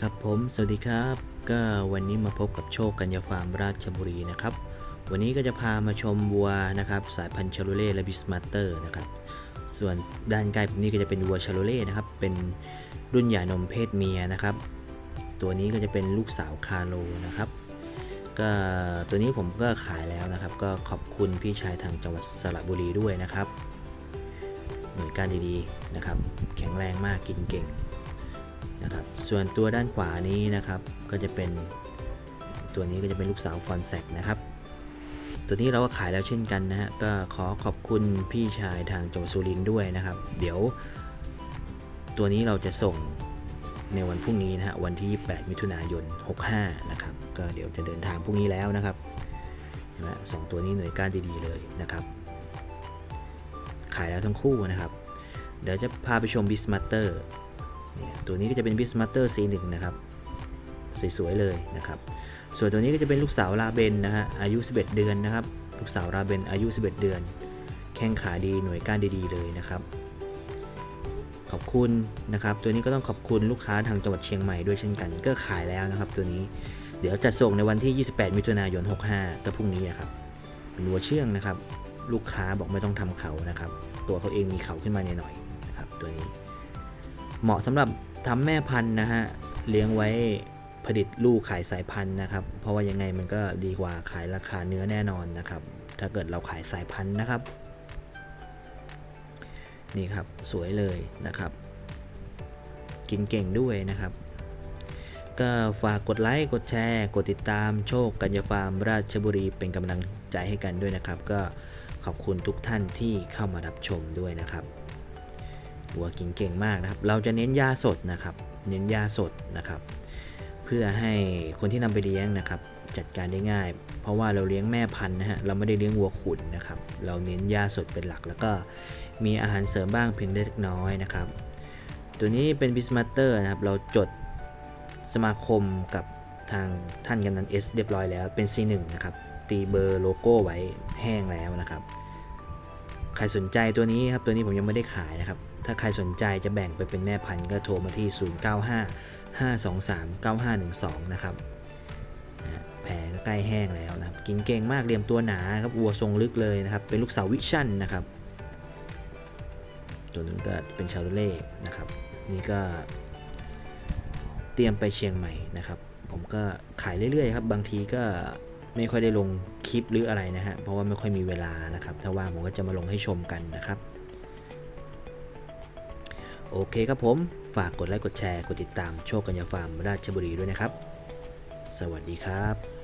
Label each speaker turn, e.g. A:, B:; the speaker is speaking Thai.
A: ครับผมสวัสดีครับ ก็วันนี้มาพบกับโชคกัญญาฟาร์มราชบุรีนะครับ วันนี้ก็จะพามาชมวัวนะครับ สายพันธุ์ชาโลเล่และบิสมาเตอร์นะครับ ส่วนด้านใกล้ผมนี่ก็จะเป็นวัวชาโลเล่นะครับ เป็นรุ่นใหญ่นมเพศเมียนะครับ ตัวนี้ก็จะเป็นลูกสาวคาโลนะครับ ก็ตัวนี้ผมก็ขายแล้วนะครับ ก็ขอบคุณพี่ชายทางจังหวัดสระบุรีด้วยนะครับ หน่วยการดีๆนะครับ แข็งแรงมากกินเก่ง นะครับส่วนตัวด้านขวานี้นะครับก็จะเป็นตัวนี้ก็จะเป็นลูกสาวฟอนแซกนะครับตัวนี้เราก็ขายแล้วเช่นกันนะฮะก็ขอขอบคุณพี่ชายทางจังหวัดสุรินทร์ด้วยนะครับ เดี๋ยว ตัวนี้เราจะส่งในวันพรุ่งนี้นะฮะวันที่ 8 มิถุนายน 65 นะครับ ก็เดี๋ยวจะเดินทางพรุ่งนี้แล้วนะครับนะสองตัวนี้หน่วยก้านดีๆเลยนะครับ ขายแล้วทั้งคู่นะครับ เดี๋ยวจะพาไปชมบิสมาเตอร์ ตัวนี้ก็จะเป็น b i s m a t e r C1 นะครับ สวยๆเลยนะครับ ส่วนตัวนี้ก็จะเป็นลูกสาวลาเบนนะฮะ อายุ 11 เดือนนะครับ ลูกสาวลาเบนอายุ 11 เดือน แข้งขาดี หน่วยก้านดีๆเลยนะครับ ขอบคุณนะครับ ตัวนี้ก็ต้องขอบคุณลูกค้าทางจังหวัดเชียงใหม่ด้วยเช่นกัน ก็ขายแล้วนะครับ ตัวนี้ เดี๋ยวจะส่งในวันที่ 28 มิถุนายน 65 ก็พรุ่งนี้อะครับเป็นวัวเชื่องนะครับ ลูกค้าบอกไม่ต้องทำเขานะครับ ตัวเขาเองมีเขาขึ้นมาหน่อยๆนะครับ ตัวนี้ เหมาะสำหรับทำแม่พันธุ์นะฮะเลี้ยงไว้ผลิตลูกขายสายพันธุ์นะครับ เพราะว่ายังไงมันก็ดีกว่าขายราคาเนื้อแน่นอนนะครับ ถ้าเกิดเราขายสายพันธุ์นะครับ นี่ครับสวยเลยนะครับ กินเก่งด้วยนะครับ ก็ฝากกดไลค์กดแชร์ กดติดตามโชคกัญญาฟาร์มราชบุรีเป็นกำลังใจให้กันด้วยนะครับ ก็ขอบคุณทุกท่านที่เข้ามารับชมด้วยนะครับ วัวกินเก่งมากนะครับ เราจะเน้นหญ้าสดนะครับ เน้นหญ้าสดนะครับ เพื่อให้คนที่นำไปเลี้ยงนะครับ จัดการได้ง่าย เพราะว่าเราเลี้ยงแม่พันธุ์นะฮะ เราไม่ได้เลี้ยงวัวขุนนะครับ เราเน้นหญ้าสดเป็นหลัก แล้วก็มีอาหารเสริมบ้างเพียงเล็กน้อยนะครับ ตัวนี้เป็นบิสมาเตอร์นะครับ เราจดสมาคมกับทางท่านกำนันเอสเรียบร้อยแล้วเป็น C1 นะครับ ตีเบอร์โลโก้ไว้แห้งแล้วนะครับ ใครสนใจตัวนี้ครับตัวนี้ผมยังไม่ได้ขายนะครับ ถ้าใครสนใจจะแบ่งไปเป็นแม่พันธุ์ก็โทรมาที่ 095 523 9512 นะครับแผลก็ใกล้แห้งแล้วนะครับกินเก่งมากเรียมตัวหนาครับวัวทรงลึกเลยนะครับ เป็นลูกสาววิชั่นนะครับ ตัวนึงก็เป็นชาโลเล่นะครับนี่ก็เตรียมไปเชียงใหม่นะครับ ผมก็ขายเรื่อยๆครับ บางทีก็ ไม่ค่อยได้ลงคลิปหรืออะไรนะฮะเพราะว่าไม่ค่อยมีเวลานะครับ ถ้าว่างผมก็จะมาลงให้ชมกันนะครับโอเคครับผม ฝากกดไลค์กดแชร์ กดติดตามโชคกัญญาฟาร์มราชบุรีด้วยนะครับ สวัสดีครับ